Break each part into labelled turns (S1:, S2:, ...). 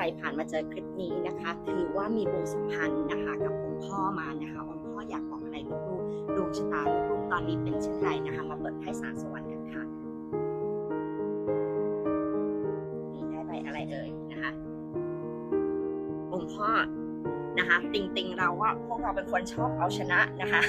S1: รผ่านมาเจอคลิปนี้นะคะ ถือว่ามีบุญสัมพันธ์นะคะ กับองค์พ่อมานะคะองค์พ่ออยากบอกอะไรลูกๆดวงชะตาลูกๆตอนนี้เป็นเช่นไรนะคะ มาเปิดไพ่สารสวรรค์กันค่ะนี่ได้ใบอะไรเอ่ยนะคะองค์พ่อนะคะ ติงติงๆเราว่าพวกเราเป็นคนชอบเอาชนะนะคะ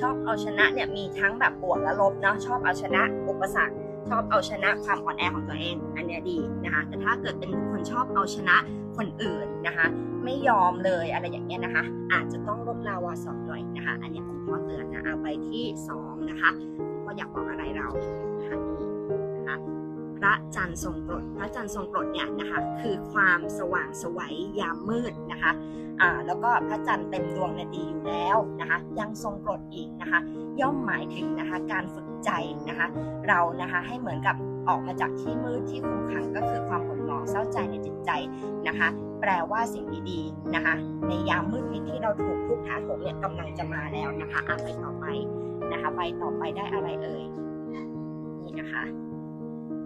S1: ชอบเอาชนะเนี่ยมีทั้งแบบบวกและลบเนาะชอบเอาชนะอุปสรรค ชอบเอาชนะความอ่อนแอของตัวเอง อันนี้ดีนะคะ แต่ถ้าเกิดเป็นคนชอบเอาชนะคนอื่นนะคะ ไม่ยอมเลยอะไรอย่างเงี้ยนะคะ อาจจะต้องลดลาวาสองหน่อยนะคะ อันนี้ผมขอเตือนนะเอาไปที่สองนะคะว่าอยากบอกอะไรเรานะคะนี่นะคะพระจันทร์ทรงกรดพระจันทร์ทรงกรดเนี่ยนะคะ คือความสว่างสวัยยามมืดนะคะอ่าแล้วก็พระจันทร์เต็มดวงเนี่ยดีอยู่แล้วนะคะ ยังทรงกรดอีกนะคะ ย่อมหมายถึงนะคะการฝึก ใจนะคะ เรานะคะให้เหมือนกับออกมาจากที่มืดที่คุมขังก็คือความหม่นหมองเศร้าใจในจิตใจนะคะ แปลว่าสิ่งดีๆนะคะ ในยามมืดมิดที่เราถูกทุกข์ท้าโถมเนี่ยกำลังจะมาแล้วนะคะอะไปต่อไปนะคะ ไปต่อไปได้อะไรเอ่ยนี่นะคะ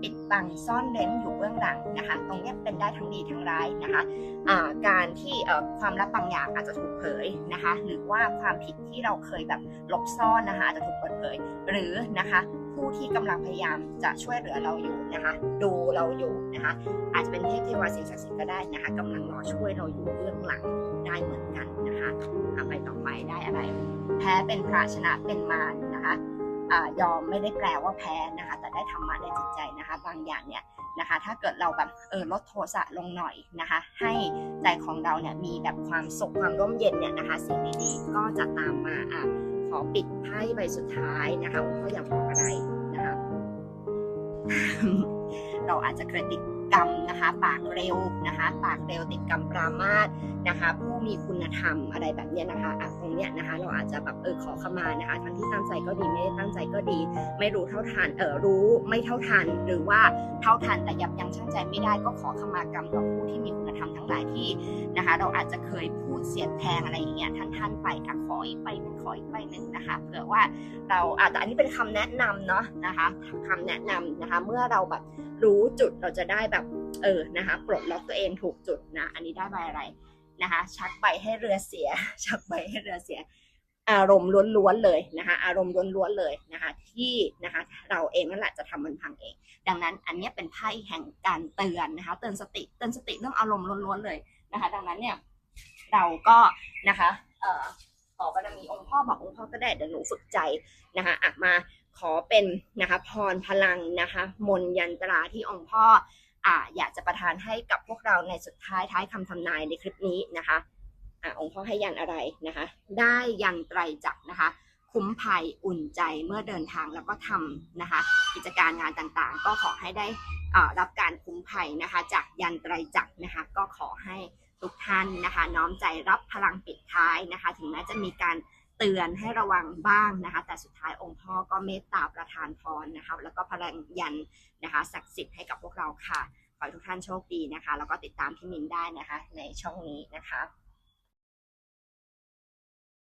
S1: ปิดบังซ่อนเร้นอยู่เบื้องหลังนะคะ ตรงนี้เป็นได้ทั้งดีทั้งร้ายนะคะอ่าการที่ความลับบางอย่างอาจจะถูกเผยนะคะ หรือว่าความผิดที่เราเคยแบบหลบซ่อนนะคะอาจจะถูกเปิดเผย หรือนะคะผู้ที่กำลังพยายามจะช่วยเหลือเราอยู่นะคะ ดูเราอยู่นะคะ อาจจะเป็นเทพเทวาสิ่งศักดิ์สิทธิ์ก็ได้นะคะกำลังรอช่วยเราอยู่เบื้องหลังได้เหมือนกันนะคะเอาไปต่อไปได้อะไร แพ้เป็นพระชนะเป็นมารนะคะอยอมไม่ได้แปลว่าแพ้นะคะ แต่ได้ธรรมะในจิตใจนะคะ บางอย่างเนี่ยนะคะ ถ้าเกิดเราแบบเออลดโทสะลงหน่อยนะคะ ให้ใจของเราเนี่ยมีแบบความสุขความร่มเย็นเนี่ยนะคะสิ่งดีๆก็จะตามมาอะขอปิดไพ่ใบสุดท้ายนะคะว่าเขาอยากบอกอะไรนะคะ เราอาจจะเคยติด กรรมนะคะปากเร็วนะคะปากเร็วติดกรรมปรามาสนะคะ ผู้มีคุณธรรมอะไรแบบเนี้ยนะคะอะตรงเนี้ยนะคะ เราอาจจะแบบเออขอขมานะคะทั้งที่ตั้งใจก็ดีไม่ได้ตั้งใจก็ดี ไม่รู้เท่าทันเออรู้ไม่เท่าทัน หรือว่าเท่าทันแต่ยับยั้งชั่งใจไม่ได้ก็ขอขมากรรมต่อผู้ที่มีคุณธรรมทั้งหลายที่นะคะ เราอาจจะเคยพูดเสียดแทงอะไรอย่างเงี้ยท่านท่านๆไปอะขออีกไปหนึ่งขออีกไปหนึ่งนะคะ เผื่อว่าเราอาจจะแต่อันนี้เป็นคำแนะนำเนาะนะคะคำแนะนำนะคะ เมื่อเราแบบรู้จุดเราจะได้แบบเออนะคะปลดล็อกตัวเองถูกจุดนะอันนี้ได้ใบอะไรนะคะ ชักใบให้เรือเสีย ชักใบให้เรือเสีย อารมณ์ล้วนๆเลยนะคะ อารมณ์ล้วนๆเลยนะคะ ที่นะคะเราเองนั่นแหละจะทำมันพังเอง ดังนั้นอันนี้เป็นไพ่แห่งการเตือนนะคะ เตือนสติเตือนสติเรื่องอารมณ์ล้วนๆเลยนะคะ ดังนั้นเนี่ยเราก็นะคะเอ่อขอบารมีองค์พ่อบอกองค์พ่อก็ได้เดี๋ยวหนูฝึกใจนะคะอะมาขอเป็นนะคะพรพลังนะคะ มนยันตราที่องค์พ่อ ออยากจะประทานให้กับพวกเราในสุดท้ายท้ายคำทำนายในคลิปนี้นะคะอะองค์พ่อให้ยันอะไรนะคะ ได้ยันไตรจักรนะคะ คุ้มภัยอุ่นใจเมื่อเดินทางแล้วก็ทำนะคะ กิจการงานต่างๆ ก็ขอให้ได้รับการคุ้มภัยนะคะ จากยันไตรจักรนะคะ ก็ขอให้ทุกท่านนะคะ น้อมใจรับพลังปิดท้ายนะคะ ถึงแม้จะมีการ เตือนให้ระวังบ้างนะคะ แต่สุดท้ายองค์พ่อก็เมตตาประทานพรนะคะ แล้วก็พลังยันนะคะศักดิ์สิทธิ์ให้กับพวกเราค่ะ ขอให้ทุกท่านโชคดีนะคะ แล้วก็ติดตามพี่มินได้นะคะ ในช่องนี้นะคะ